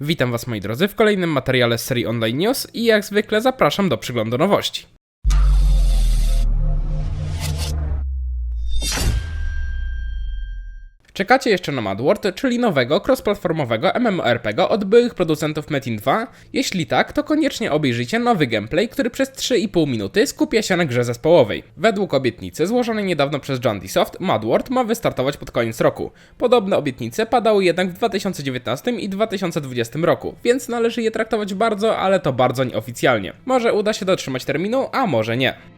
Witam Was moi drodzy w kolejnym materiale z serii Online News i jak zwykle zapraszam do przyglądu nowości. Czekacie jeszcze na Madworld, czyli nowego cross-platformowego MMORPG od byłych producentów Metin 2? Jeśli tak, to koniecznie obejrzyjcie nowy gameplay, który przez 3,5 minuty skupia się na grze zespołowej. Według obietnicy złożonej niedawno przez Jandisoft, Madworld ma wystartować pod koniec roku. Podobne obietnice padały jednak w 2019 i 2020 roku, więc należy je traktować bardzo, ale to bardzo nieoficjalnie. Może uda się dotrzymać terminu, a może nie.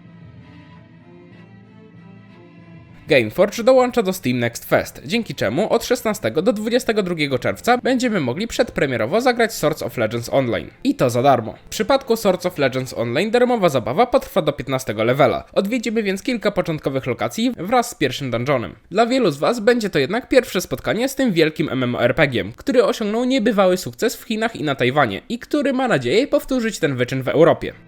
Gameforge dołącza do Steam Next Fest, dzięki czemu od 16 do 22 czerwca będziemy mogli przedpremierowo zagrać Swords of Legends Online. I to za darmo. W przypadku Swords of Legends Online darmowa zabawa potrwa do 15 levela. Odwiedzimy więc kilka początkowych lokacji wraz z pierwszym dungeonem. Dla wielu z Was będzie to jednak pierwsze spotkanie z tym wielkim MMORPG-iem, który osiągnął niebywały sukces w Chinach i na Tajwanie i który ma nadzieję powtórzyć ten wyczyn w Europie.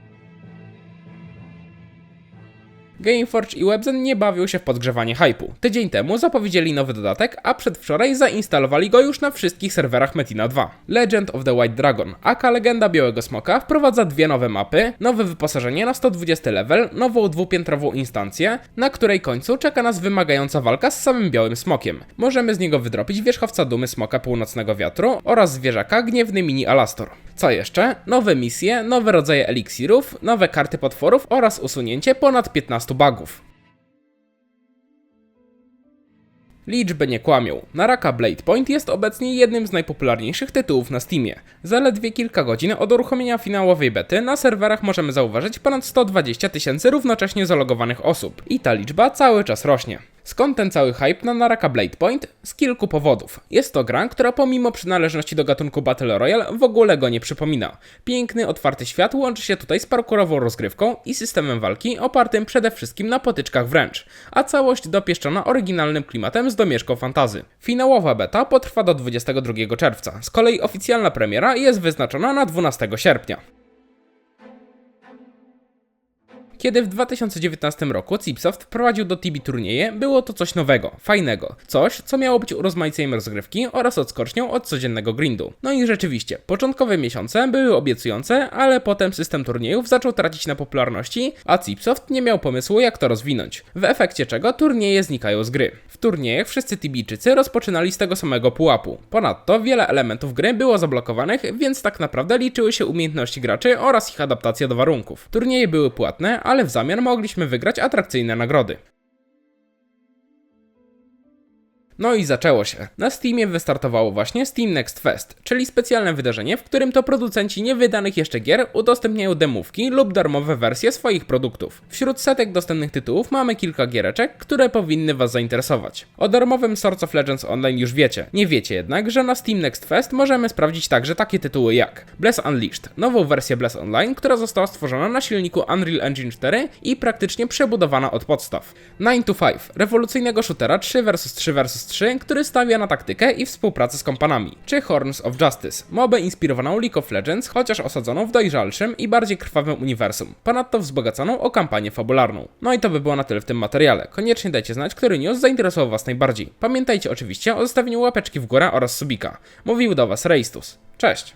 Gameforge i Webzen nie bawią się w podgrzewanie hypu. Tydzień temu zapowiedzieli nowy dodatek, a przedwczoraj zainstalowali go już na wszystkich serwerach Metina 2. Legend of the White Dragon, aka Legenda Białego Smoka, wprowadza dwie nowe mapy, nowe wyposażenie na 120 level, nową dwupiętrową instancję, na której końcu czeka nas wymagająca walka z samym Białym Smokiem. Możemy z niego wydropić wierzchowca dumy Smoka Północnego Wiatru oraz zwierzaka Gniewny Mini Alastor. Co jeszcze? Nowe misje, nowe rodzaje eliksirów, nowe karty potworów oraz usunięcie ponad 15 bugów. Liczby nie kłamią. Naraka Blade Point jest obecnie jednym z najpopularniejszych tytułów na Steamie. Zaledwie kilka godzin od uruchomienia finałowej bety na serwerach możemy zauważyć ponad 120 tysięcy równocześnie zalogowanych osób. I ta liczba cały czas rośnie. Skąd ten cały hype na Naraka Blade Point? Z kilku powodów. Jest to gra, która pomimo przynależności do gatunku Battle Royale w ogóle go nie przypomina. Piękny, otwarty świat łączy się tutaj z parkurową rozgrywką i systemem walki opartym przede wszystkim na potyczkach wręcz, a całość dopieszczona oryginalnym klimatem z domieszką fantazy. Finałowa beta potrwa do 22 czerwca, z kolei oficjalna premiera jest wyznaczona na 12 sierpnia. Kiedy w 2019 roku Cipsoft wprowadził do Tibi turnieje, było to coś nowego, fajnego. Coś, co miało być urozmaiceniem rozgrywki oraz odskocznią od codziennego grindu. No i rzeczywiście, początkowe miesiące były obiecujące, ale potem system turniejów zaczął tracić na popularności, a Cipsoft nie miał pomysłu jak to rozwinąć. W efekcie czego turnieje znikają z gry. W turniejach wszyscy Tibijczycy rozpoczynali z tego samego pułapu. Ponadto wiele elementów gry było zablokowanych, więc tak naprawdę liczyły się umiejętności graczy oraz ich adaptacja do warunków. Turnieje były płatne, ale w zamian mogliśmy wygrać atrakcyjne nagrody. No i zaczęło się. Na Steamie wystartowało właśnie Steam Next Fest, czyli specjalne wydarzenie, w którym to producenci niewydanych jeszcze gier udostępniają demówki lub darmowe wersje swoich produktów. Wśród setek dostępnych tytułów mamy kilka giereczek, które powinny Was zainteresować. O darmowym Swords of Legends Online już wiecie. Nie wiecie jednak, że na Steam Next Fest możemy sprawdzić także takie tytuły jak Bless Unleashed, nową wersję Bless Online, która została stworzona na silniku Unreal Engine 4 i praktycznie przebudowana od podstaw. 9 to 5, rewolucyjnego shootera 3 vs 3 vs 3, który stawia na taktykę i współpracę z kompanami, czy Horns of Justice, mobę inspirowaną League of Legends, chociaż osadzoną w dojrzalszym i bardziej krwawym uniwersum, ponadto wzbogaconą o kampanię fabularną. No i to by było na tyle w tym materiale. Koniecznie dajcie znać, który news zainteresował Was najbardziej. Pamiętajcie oczywiście o zostawieniu łapeczki w górę oraz subika. Mówił do Was Reistus. Cześć!